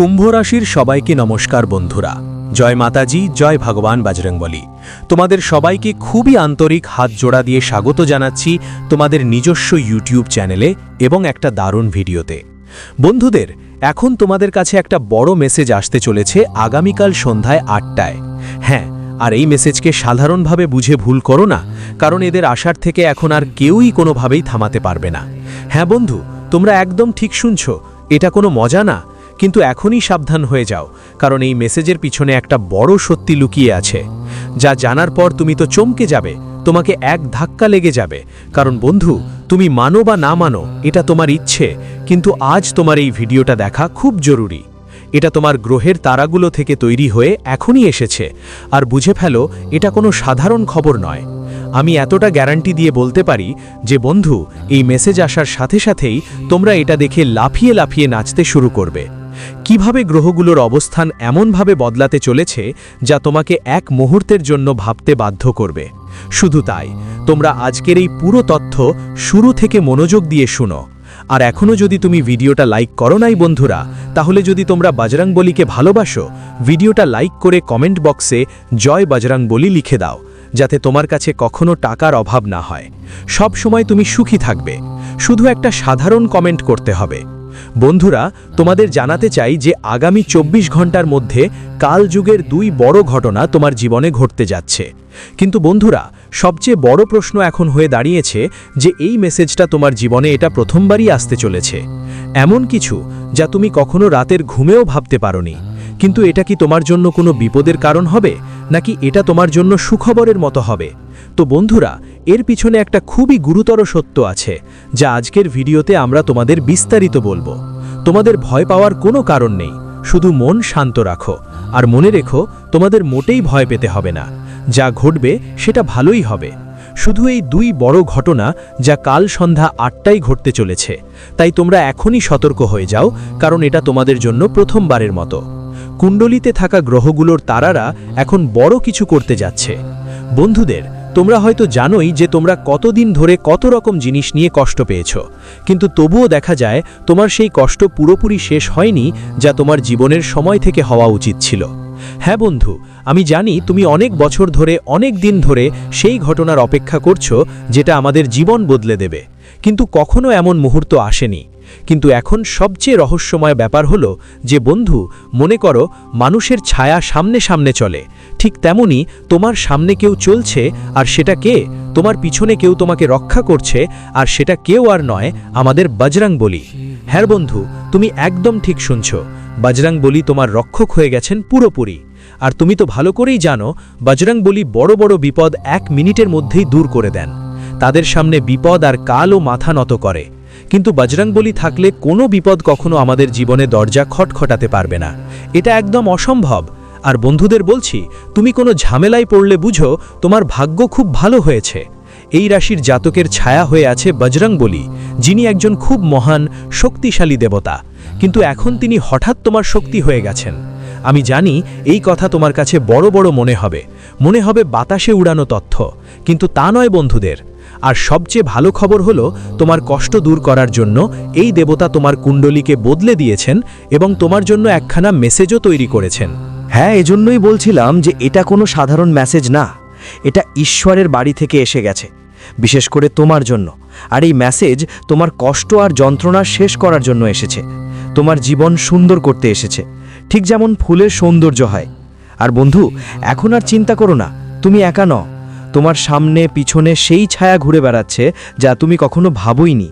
কুম্ভ রাশির সবাইকে নমস্কার, বন্ধুরা। জয় মাতাজি, জয় ভগবান বাজরংবলী। তোমাদের সবাইকে খুবই আন্তরিক হাত জোড়া দিয়ে স্বাগত জানাচ্ছি তোমাদের নিজস্ব ইউটিউব চ্যানেলে এবং একটা দারুণ ভিডিওতে। বন্ধুদের, এখন তোমাদের কাছে একটা বড় মেসেজ আসতে চলেছে আগামীকাল সন্ধ্যায় আটটায়। হ্যাঁ আর এই মেসেজকে সাধারণভাবে বুঝে ভুল করো না, কারণ এদের আসার থেকে এখন আর কেউই কোনোভাবেই থামাতে পারবে না। হ্যাঁ বন্ধু, তোমরা একদম ঠিক শুনছো, এটা কোনো মজা না। কিন্তু এখনই সাবধান হয়ে যাও, কারণ এই মেসেজের পিছনে একটা বড় সত্যি লুকিয়ে আছে। যা জানার পর তুমি তো চমকে যাবে, তোমাকে এক ধাক্কা লেগে যাবে। কারণ বন্ধু, তুমি মানো বা না মানো, এটা তোমার ইচ্ছে, কিন্তু আজ তোমার এই ভিডিওটা দেখা খুব জরুরি। এটা তোমার গ্রহের তারাগুলো থেকে তৈরি হয়ে এখনই এসেছে। আর বুঝে ফেলো, এটা কোনো সাধারণ খবর নয়। আমি এতটা গ্যারান্টি দিয়ে বলতে পারি যে, বন্ধু, এই মেসেজ আসার সাথে সাথেই তোমরা এটা দেখে লাফিয়ে লাফিয়ে নাচতে শুরু করবে। কীভাবে গ্রহগুলোর অবস্থান এমনভাবে বদলাতে চলেছে যা তোমাকে এক মুহূর্তের জন্য ভাবতে বাধ্য করবে? শুধু তাই, তোমরা আজকের এই পুরো তথ্য শুরু থেকে মনোযোগ দিয়ে শুনো। আর এখনও যদি তুমি ভিডিওটা লাইক করো নাই বন্ধুরা, তাহলে যদি তোমরা বজরাংবলীকে ভালোবাসো, ভিডিওটা লাইক করে কমেন্ট বক্সে জয় বজরাংবলী লিখে দাও, যাতে তোমার কাছে কখনো টাকার অভাব না হয়। সব সময় তুমি সুখী থাকবে। শুধু একটা সাধারণ কমেন্ট করতে হবে। বন্ধুরা, তোমাদের জানাতে চাই যে আগামী ২৪ ঘণ্টার মধ্যে কালযুগের দুই বড় ঘটনা তোমার জীবনে ঘটতে যাচ্ছে। কিন্তু বন্ধুরা, সবচেয়ে বড় প্রশ্ন এখন হয়ে দাঁড়িয়েছে যে এই মেসেজটা তোমার জীবনে এটা প্রথমবারই আসতে চলেছে। এমন কিছু যা তুমি কখনো রাতের ঘুমেও ভাবতে পারোনি। কিন্তু এটা কি তোমার জন্য কোনো বিপদের কারণ হবে? নাকি এটা তোমার জন্য সুখবরের মতো হবে? তো বন্ধুরা, এর পিছনে একটা খুবই গুরুতর সত্য আছে, যা আজকের ভিডিওতে আমরা তোমাদের বিস্তারিত বলব। তোমাদের ভয় পাওয়ার কোনো কারণ নেই, শুধু মন শান্ত রাখো। আর মনে রেখো, তোমাদের মোটেই ভয় পেতে হবে না। যা ঘটবে, সেটা ভালোই হবে। শুধু এই দুই বড় ঘটনা, যা কাল সন্ধ্যা আটটাই ঘটতে চলেছে। তাই তোমরা এখনই সতর্ক হয়ে যাও, কারণ এটা তোমাদের জন্য প্রথমবারের মতো। কুণ্ডলিতে থাকা গ্রহগুলোর তারারা এখন বড় কিছু করতে যাচ্ছে। বন্ধুদের, তোমরা হয়তো জানোই যে তোমরা কতদিন ধরে কত রকম জিনিস নিয়ে কষ্ট পেয়েছ। কিন্তু তবুও দেখা যায়, তোমার সেই কষ্ট পুরোপুরি শেষ হয়নি যা তোমার জীবনের সময় থেকে হওয়া উচিত ছিল। হ্যাঁ বন্ধু, আমি জানি তুমি অনেক বছর ধরে, অনেক দিন ধরে সেই ঘটনার অপেক্ষা করছ যেটা আমাদের জীবন বদলে দেবে। কিন্তু কখনো এমন মুহূর্ত আসেনি। কিন্তু এখন সবচেয়ে রহস্যময় ব্যাপার হল যে বন্ধু, মনে করো মানুষের ছায়া সামনে সামনে চলে। ঠিক তেমনি তোমার সামনে কেউ চলছে আর সেটা কে? তোমার পিছনে কেউ তোমাকে রক্ষা করছে আর সেটা কেউ আর নয় আমাদের বজরাং বলি। হ্যাঁ বন্ধু, তুমি একদম ঠিক শুনছ। বজরাং বলি তোমার রক্ষক হয়ে গেছেন পুরোপুরি। আর তুমি তো ভালো করেই জানো, বজরাং বলি বড় বড় বিপদ এক মিনিটের মধ্যেই দূর করে দেন। তাদের সামনে বিপদ আর কাল ও মাথা নত করে। কিন্তু বজরংবলী থাকলে কোনো বিপদ কখনো আমাদের জীবনে দরজা খটখটাতে পারবে না। এটা একদম অসম্ভব। আর বন্ধুদের বলছি, তুমি কোনো ঝামেলায় পড়লে বুঝো, তোমার ভাগ্য খুব ভালো হয়েছে। এই রাশির জাতকের ছায়া হয়ে আছে বজরং বলি, যিনি একজন খুব মহান, শক্তিশালী দেবতা। কিন্তু এখন তিনি হঠাৎ তোমার শক্তি হয়ে গেছেন। আমি জানি এই কথা তোমার কাছে বড় বড় মনে হবে। মনে হবে বাতাসে উড়ানো তথ্য, কিন্তু তা নয় বন্ধুদের। আর সবচেয়ে ভালো খবর হলো তোমার কষ্ট দূর করার জন্য এই দেবতা তোমার কুণ্ডলীকে বদলে দিয়েছেন এবং তোমার জন্য একখানা মেসেজও তৈরি করেছেন। হ্যাঁ এজন্যই বলছিলাম যে এটা কোনো সাধারণ মেসেজ না। এটা ঈশ্বরের বাড়ি থেকে এসে গেছে, বিশেষ করে তোমার জন্য। আর এই মেসেজ তোমার কষ্ট আর যন্ত্রণা শেষ করার জন্য এসেছে। তোমার জীবন সুন্দর করতে এসেছে। ঠিক যেমন ফুলের সৌন্দর্য হয়। আর বন্ধু, এখন আর চিন্তা করো না, তুমি একা ন তোমার সামনে, পিছনে সেই ছায়া ঘুরে বেড়াচ্ছে যা তুমি কখনো ভাবোইনি।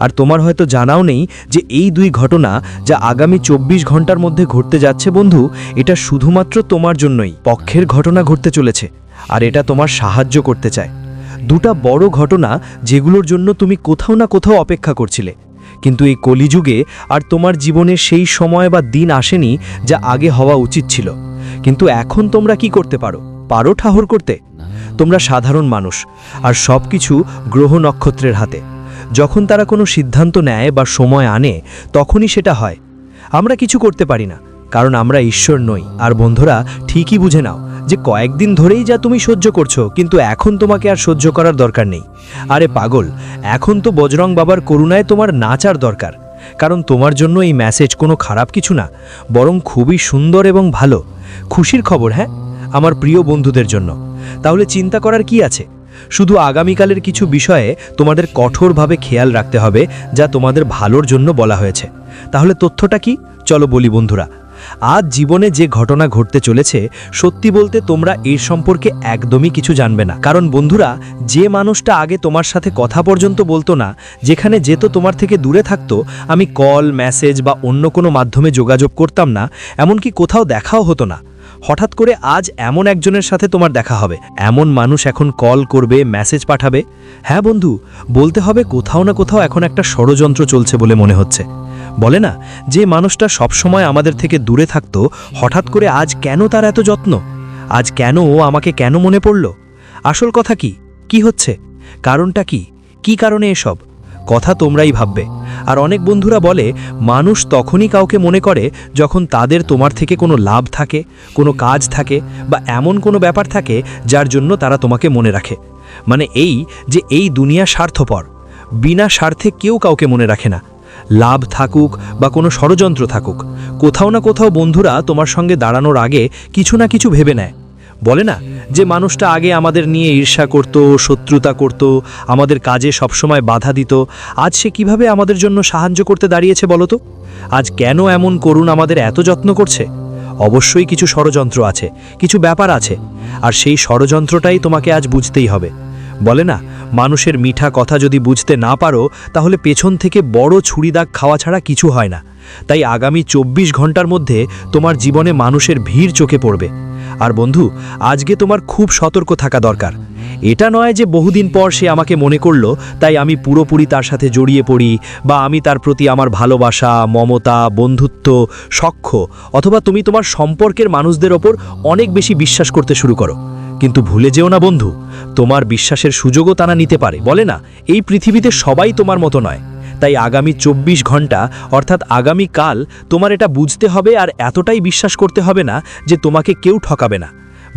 আর তোমার হয়তো জানাও নেই যে এই দুই ঘটনা যা আগামী চব্বিশ ঘণ্টার মধ্যে ঘটতে যাচ্ছে, বন্ধু, এটা শুধুমাত্র তোমার জন্যই। পক্ষের ঘটনা ঘটতে চলেছে, আর এটা তোমার সাহায্য করতে চায়। দুটা বড় ঘটনা যেগুলোর জন্য তুমি কোথাও না কোথাও অপেক্ষা করছিলে। কিন্তু এই কলিযুগে আর তোমার জীবনে সেই সময় বা দিন আসেনি যা আগে হওয়া উচিত ছিল। কিন্তু এখন তোমরা কি করতে পারো? পারো ঠাহর করতে? তোমরা সাধারণ মানুষ, আর সব কিছু গ্রহ নক্ষত্রের হাতে। যখন তারা কোনো সিদ্ধান্ত নেয় বা সময় আনে, তখনই সেটা হয়। আমরা কিছু করতে পারি না, কারণ আমরা ঈশ্বর নই। আর বন্ধুরা, ঠিকই বুঝে নাও যে কয়েকদিন ধরেই যা তুমি সহ্য করছ, কিন্তু এখন তোমাকে আর সহ্য করার দরকার নেই। আরে পাগল, এখন তো বজরং বাবার করুণায় তোমার নাচার দরকার। কারণ তোমার জন্য এই মেসেজ কোনো খারাপ কিছু না, বরং খুবই সুন্দর এবং ভালো। খুশির খবর হ্যাঁ? আমার প্রিয় বন্ধুদের জন্য। তাহলে চিন্তা করার কি আছে? শুধু আগামীকালের কিছু বিষয়ে তোমাদের কঠোরভাবে খেয়াল রাখতে হবে, যা তোমাদের ভালোর জন্য বলা হয়েছে। তাহলে তথ্যটা কি? চলো বলি বন্ধুরা আজ জীবনে যে ঘটনা ঘটতে চলেছে, সত্যি বলতে তোমরা এর সম্পর্কে একদমই কিছু জানবে না। কারণ বন্ধুরা, যে মানুষটা আগে তোমার সাথে কথা পর্যন্ত বলতো না, যেখানে যেত তোমার থেকে দূরে থাকতো, আমি কল, মেসেজ বা অন্য কোনো মাধ্যমে যোগাযোগ করতাম না, এমনকি কোথাও দেখাও হতো না। হঠাৎ করে আজ এমন একজনের সাথে তোমার দেখা হবে। এমন মানুষ এখন কল করবে, মেসেজ পাঠাবে। হ্যাঁ বন্ধু, বলতে হবে কোথাও না কোথাও এখন একটা ষড়যন্ত্র চলছে বলে মনে হচ্ছে। বলে না, যে মানুষটা সবসময় আমাদের থেকে দূরে থাকতো, হঠাৎ করে আজ কেন তার এত যত্ন? আজ কেন ও আমাকে কেন মনে পড়ল? আসল কথা কি? কি হচ্ছে? কারণটা কি? কি কারণে এসব? কথা তোমরাই ভাববে। আর অনেক বন্ধুরা বলে, মানুষ তখনই কাউকে মনে করে যখন তাদের তোমার থেকে কোনো লাভ থাকে, কোনো কাজ থাকে বা এমন কোনো ব্যাপার থাকে যার জন্য তারা তোমাকে মনে রাখে। মানে এই যে এই দুনিয়া স্বার্থপর, বিনা স্বার্থে কেউ কাউকে মনে রাখে না। লাভ থাকুক বা কোনো ষড়যন্ত্র থাকুক, কোথাও না কোথাও বন্ধুরা তোমার সঙ্গে দাঁড়ানোর আগে কিছু না কিছু ভেবে নেয়। বলে না যে মানুষটা আগে আমাদের নিয়ে ঈর্ষা করত, শত্রুতা করত, আমাদের কাজে সবসময় বাধা দিত। আজ সে কীভাবে আমাদের জন্য সাহায্য করতে দাঁড়িয়েছে বলো তো? আজ কেন এমন করুন আমাদের এত যত্ন করছে? অবশ্যই কিছু ষড়যন্ত্র আছে, কিছু ব্যাপার আছে, আর সেই ষড়যন্ত্রটাই তোমাকে আজ বুঝতেই হবে। বলে না, মানুষের মিঠা কথা যদি বুঝতে না পারো, তাহলে পেছন থেকে বড় ছুরি দাগ খাওয়া ছাড়া কিছু হয় না। তাই আগামী চব্বিশ ঘণ্টার মধ্যে তোমার জীবনে মানুষের ভিড় চোখে পড়বে। আর বন্ধু, আজকে তোমার খুব সতর্ক থাকা দরকার। এটা নয় যে বহুদিন পর সে আমাকে মনে করল, তাই আমি পুরোপুরি তার সাথে জড়িয়ে পড়ি বা আমি তার প্রতি আমার ভালোবাসা, মমতা, বন্ধুত্ব, সখ্য অথবা তুমি তোমার সম্পর্কের মানুষদের ওপর অনেক বেশি বিশ্বাস করতে শুরু করো। কিন্তু ভুলে যেও না বন্ধু, তোমার বিশ্বাসের সুযোগও তারা নিতে পারে, বলে না? এই পৃথিবীতে সবাই তোমার মতো নয়। তাই আগামী চব্বিশ ঘণ্টা, অর্থাৎ আগামী কাল, তোমার এটা বুঝতে হবে আর এতটাই বিশ্বাস করতে হবে না যে তোমাকে কেউ ঠকাবে না।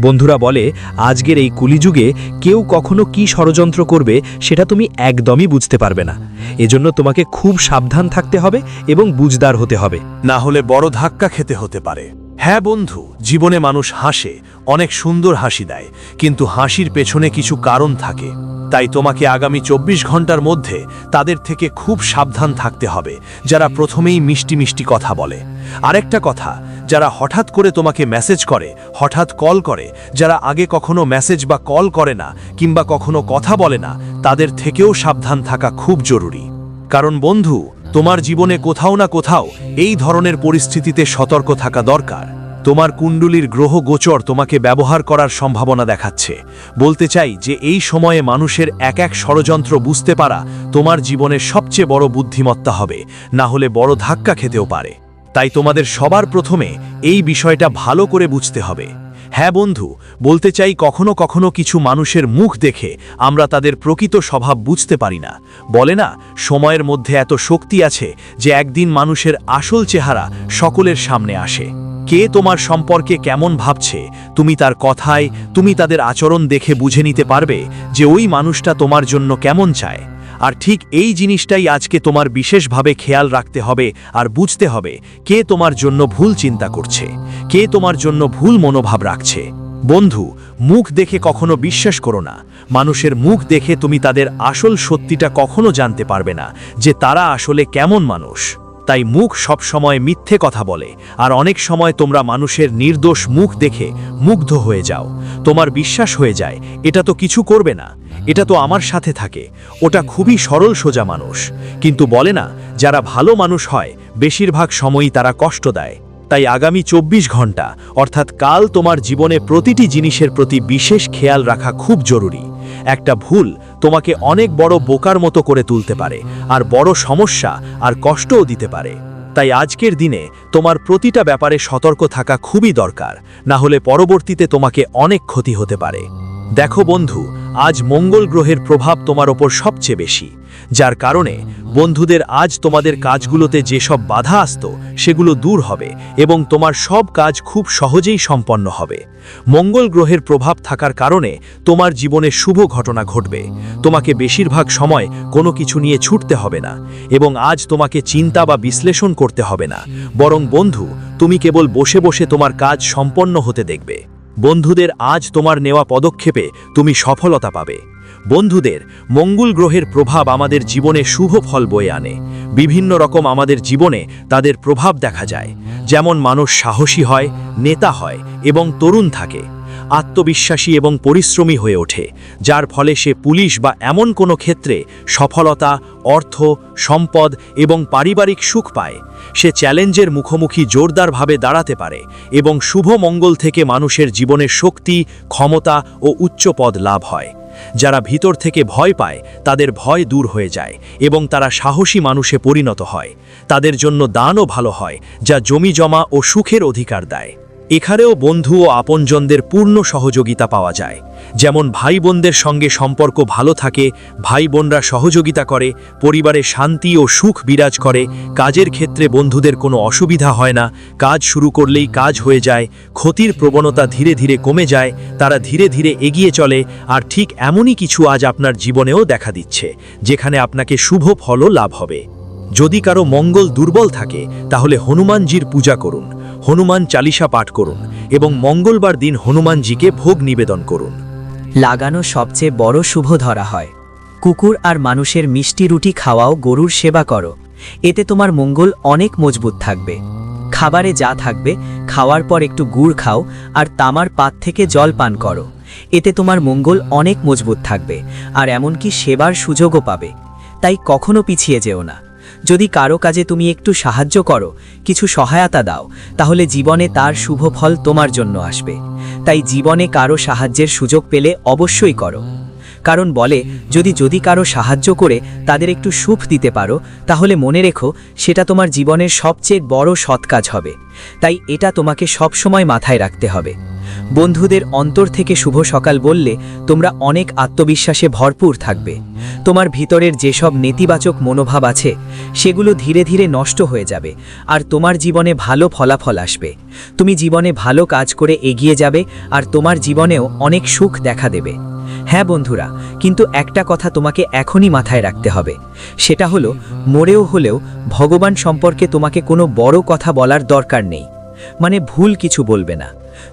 বন্ধুরা বলে, আজকের এই কুলিযুগে কেউ কখনো কি ষড়যন্ত্র করবে সেটা তুমি একদমই বুঝতে পারবে না। এজন্য তোমাকে খুব সাবধান থাকতে হবে এবং বুঝদার হতে হবে। না হলে বড় ধাক্কা খেতে হতে পারে। হ্যাঁ বন্ধু, জীবনে মানুষ হাসে, অনেক সুন্দর হাসি দেয়, কিন্তু হাসির পেছনে কিছু কারণ থাকে। তাই তোমাকে আগামী চব্বিশ ঘণ্টার মধ্যে তাদের থেকে খুব সাবধান থাকতে হবে, যারা প্রথমেই মিষ্টি মিষ্টি কথা বলে। আরেকটা কথা, যারা হঠাৎ করে তোমাকে মেসেজ করে, হঠাৎ কল করে, যারা আগে কখনো মেসেজ বা কল করে না, কিংবা কখনো কথা বলে না, তাদের থেকেও সাবধান থাকা খুব জরুরি। কারণ বন্ধু, তোমার জীবনে কোথাও না কোথাও এই ধরনের পরিস্থিতিতে সতর্ক থাকা দরকার। তোমার কুণ্ডুলির গ্রহ গোচর তোমাকে ব্যবহার করার সম্ভাবনা দেখাচ্ছে। বলতে চাই যে এই সময়ে মানুষের এক এক ষড়যন্ত্র বুঝতে পারা তোমার জীবনের সবচেয়ে বড় বুদ্ধিমত্তা হবে, না হলে বড় ধাক্কা খেতেও পারে। তাই তোমাদের সবার প্রথমে এই বিষয়টা ভালো করে বুঝতে হবে। হ্যাঁ বন্ধু, বলতে চাই কখনো কখনো কিছু মানুষের মুখ দেখে আমরা তাদের প্রকৃত স্বভাব বুঝতে পারি না। বলে না, সময়ের মধ্যে এত শক্তি আছে যে একদিন মানুষের আসল চেহারা সকলের সামনে আসে। কে তোমার সম্পর্কে কেমন ভাবছে? তুমি তার কথায়, তুমি তাদের আচরণ দেখে বুঝে নিতে পারবে যে ওই মানুষটা তোমার জন্য কেমন চায়। আর ঠিক এই জিনিসটাই আজকে তোমার বিশেষভাবে খেয়াল রাখতে হবে আর বুঝতে হবে কে তোমার জন্য ভুল চিন্তা করছে, কে তোমার জন্য ভুল মনোভাব রাখছে। বন্ধু, মুখ দেখে কখনো বিশ্বাস করো না। মানুষের মুখ দেখে তুমি তাদের আসল সত্যিটা কখনো জানতে পারবে না যে তারা আসলে কেমন মানুষ। তাই মুখ সব সময় মিথ্যে কথা বলে, আর অনেক সময় তোমরা মানুষের নির্দোষ মুখ দেখে মুগ্ধ হয়ে যাও। তোমার বিশ্বাস হয়ে যায়, এটা তো কিছু করবে না, এটা তো আমার সাথে থাকে, ওটা খুবই সরল সোজা মানুষ। কিন্তু বলে না, যারা ভালো মানুষ হয়, বেশিরভাগ সময়ই তারা কষ্ট দেয়। তাই আগামী চব্বিশ ঘণ্টা, অর্থাৎ কাল তোমার জীবনে প্রতিটি জিনিসের প্রতি বিশেষ খেয়াল রাখা খুব জরুরি। একটা ভুল তোমাকে অনেক বড় বোকার মতো করে তুলতে পারে, আর বড় সমস্যা আর কষ্টও দিতে পারে। তাই আজকের দিনে তোমার প্রতিটা ব্যাপারে সতর্ক থাকা খুবই দরকার, না হলে পরবর্তীতে তোমাকে অনেক ক্ষতি হতে পারে। দেখো বন্ধু, আজ মঙ্গল গ্রহের প্রভাব তোমার ওপর সবচেয়ে বেশি। যার কারণে বন্ধুদের আজ তোমাদের কাজগুলোতে যেসব বাধা আসত, সেগুলো দূর হবে এবং তোমার সব কাজ খুব সহজেই সম্পন্ন হবে। মঙ্গল গ্রহের প্রভাব থাকার কারণে তোমার জীবনে শুভ ঘটনা ঘটবে। তোমাকে বেশিরভাগ সময় কোনো কিছু নিয়ে ছুটতে হবে না এবং আজ তোমাকে চিন্তা বা বিশ্লেষণ করতে হবে না। বরং বন্ধু, তুমি কেবল বসে বসে তোমার কাজ সম্পন্ন হতে দেখবে। বন্ধুদের আজ তোমার নেওয়া পদক্ষেপে তুমি সফলতা পাবে। বন্ধুদের, মঙ্গল গ্রহের প্রভাব আমাদের জীবনে শুভ ফল বয়ে আনে। বিভিন্ন রকম আমাদের জীবনে তাদের প্রভাব দেখা যায়। যেমন মানুষ সাহসী হয়, নেতা হয় এবং তরুণ থাকে। আত্মবিশ্বাসী এবং পরিশ্রমী হয়ে ওঠে, যার ফলে সে পুলিশ বা এমন কোনো ক্ষেত্রে সফলতা, অর্থ, সম্পদ এবং পারিবারিক সুখ পায়। সে চ্যালেঞ্জের মুখোমুখি জোরদারভাবে দাঁড়াতে পারে এবং শুভ মঙ্গল থেকে মানুষের জীবনের শক্তি, ক্ষমতা ও উচ্চ পদ লাভ হয়। যারা ভিতর থেকে ভয় পায়, তাদের ভয় দূর হয়ে যায় এবং তারা সাহসী মানুষে পরিণত হয়। তাদের জন্য দানও ভালো হয়, যা জমি জমা ও সুখের অধিকার দেয়। এখানেও বন্ধু ও আপনজনদের পূর্ণ সহযোগিতা পাওয়া যায়। যেমন ভাই বোনদের সঙ্গে সম্পর্ক ভালো থাকে ভাই বোনরা সহযোগিতা করে, পরিবারে শান্তি ও সুখ বিরাজ করে, কাজের ক্ষেত্রে বন্ধুদের কোনো অসুবিধা হয় না, কাজ শুরু করলেই কাজ হয়ে যায়, ক্ষতির প্রবণতা ধীরে ধীরে কমে যায়, তারা ধীরে ধীরে এগিয়ে চলে, আর ঠিক এমনই কিছু আজ আপনার জীবনেও দেখা দিচ্ছে, যেখানে আপনাকে শুভ ফলও লাভ হবে। যদি কারও মঙ্গল দুর্বল থাকে, তাহলে হনুমানজির পূজা করুন। হনুমান চালিসা পাঠ করুন এবং মঙ্গলবার দিন হনুমানজিকে ভোগ নিবেদন করুন। লাগানো সবচেয়ে বড় শুভ ধরা হয়। কুকুর আর মানুষের মিষ্টি রুটি খাওয়াও গরুর সেবা করো। এতে তোমার মঙ্গল অনেক মজবুত থাকবে। খাবারে যা থাকবে, খাওয়ার পর একটু গুড় খাও আর তামার পাত থেকে জল পান করো। এতে তোমার মঙ্গল অনেক মজবুত থাকবে আর এমনকি সেবার সুযোগও পাবে। তাই কখনো পিছিয়ে যেও না। যদি কারও কাজে তুমি একটু সাহায্য করো, কিছু সহায়তা দাও, তাহলে জীবনে তার শুভ ফল তোমার জন্য আসবে। তাই জীবনে কারও সাহায্যের সুযোগ পেলে অবশ্যই করো। কারণ বলে, যদি যদি কারও সাহায্য করে তাদের একটু সুখ দিতে পারো, তাহলে মনে রেখো সেটা তোমার জীবনের সবচেয়ে বড় সৎ কাজ হবে। তাই এটা তোমাকে সবসময় মাথায় রাখতে হবে। বন্ধুদের অন্তর থেকে শুভ সকাল বললে তোমরা অনেক আত্মবিশ্বাসে ভরপুর থাকবে। তোমার ভিতরের যেসব নেতিবাচক মনোভাব আছে, সেগুলো ধীরে ধীরে নষ্ট হয়ে যাবে আর তোমার জীবনে ভালো ফলাফল আসবে। তুমি জীবনে ভালো কাজ করে এগিয়ে যাবে আর তোমার জীবনেও অনেক সুখ দেখা দেবে। হ্যাঁ বন্ধুরা, কিন্তু একটা কথা তোমাকে এখনই মাথায় রাখতে হবে। সেটা হলো, মরেও হলেও ভগবান সম্পর্কে তোমাকে কোনো বড় কথা বলার দরকার নেই। মানে ভুল কিছু বলবে না।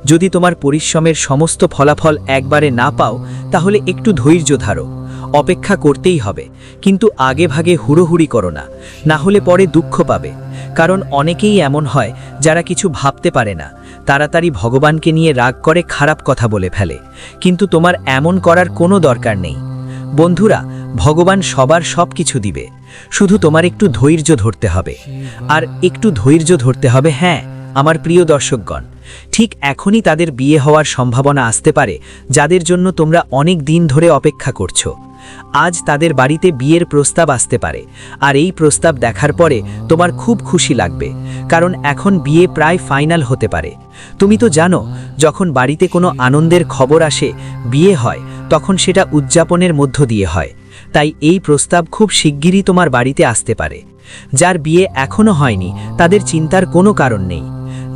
যদি তোমার পরিশ্রমের সমস্ত ফলাফল একবারে না পাও, তাহলে একটু ধৈর্য ধারো। অপেক্ষা করতেই হবে, কিন্তু আগে ভাগে হুড়োহুড়ি করো না। না হলে পরে দুঃখ পাবে। কারণ অনেকেই এমন হয়, যারা কিছু ভাবতে পারে না। তাড়াতাড়ি ভগবানকে নিয়ে রাগ করে খারাপ কথা বলে ফেলে। কিন্তু তোমার এমন করার কোনো দরকার নেই। বন্ধুরা, ভগবান সবার সব কিছু দিবে। শুধু তোমার একটু ধৈর্য ধরতে হবে। আর একটু ধৈর্য ধরতে হবে হ্যাঁ আমার প্রিয় দর্শকগণ। ঠিক এখনই তাদের বিয়ে হওয়ার সম্ভাবনা আসতে পারে, যাদের জন্য তোমরা অনেক দিন ধরে অপেক্ষা করছ। আজ তাদের বাড়িতে বিয়ের প্রস্তাব আসতে পারে, আর এই প্রস্তাব দেখার পরে তোমার খুব খুশি লাগবে, কারণ এখন বিয়ে প্রায় ফাইনাল হতে পারে। তুমি তো জানো, যখন বাড়িতে কোনো আনন্দের খবর আসে, বিয়ে হয়, তখন সেটা উদযাপনের মধ্য দিয়ে হয়। তাই এই প্রস্তাব খুব শিগগিরই তোমার বাড়িতে আসতে পারে। যার বিয়ে এখনও হয়নি, তাদের চিন্তার কোনো কারণ নেই।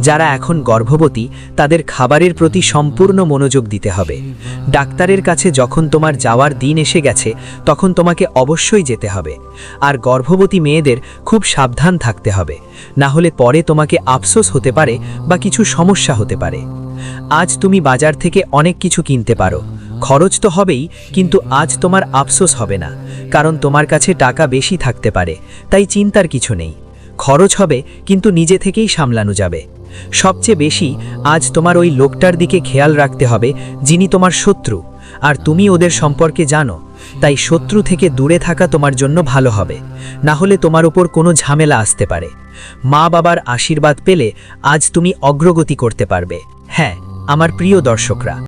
যারা এখন গর্ভবতী, তাদের খাবারের প্রতি সম্পূর্ণ মনোযোগ দিতে হবে। ডাক্তারের কাছে যখন তোমার যাওয়ার দিন এসে গেছে, তখন তোমাকে অবশ্যই যেতে হবে। আর গর্ভবতী মেয়েদের খুব সাবধান থাকতে হবে। না হলে পরে তোমাকে আফসোস হতে পারে বা কিছু সমস্যা হতে পারে। আজ তুমি বাজার থেকে অনেক কিছু কিনতে পারো। খরচ তো হবেই, কিন্তু আজ তোমার আফসোস হবে না। কারণ তোমার কাছে টাকা বেশি থাকতে পারে, তাই চিন্তার কিছু নেই। খরচ হবে কিন্তু নিজে থেকেই সামলানো যাবে। সবচেয়ে বেশি আজ তোমার ওই লোকটার দিকে খেয়াল রাখতে হবে যিনি তোমার শত্রু, আর তুমি ওদের সম্পর্কে জানো, তাই শত্রু থেকে দূরে থাকা তোমার জন্য ভালো হবে, না হলে তোমার ওপর কোনো ঝামেলা আসতে পারে। মা বাবার আশীর্বাদ পেলে আজ তুমি অগ্রগতি করতে পারবে। হ্যাঁ আমার প্রিয় দর্শকরা।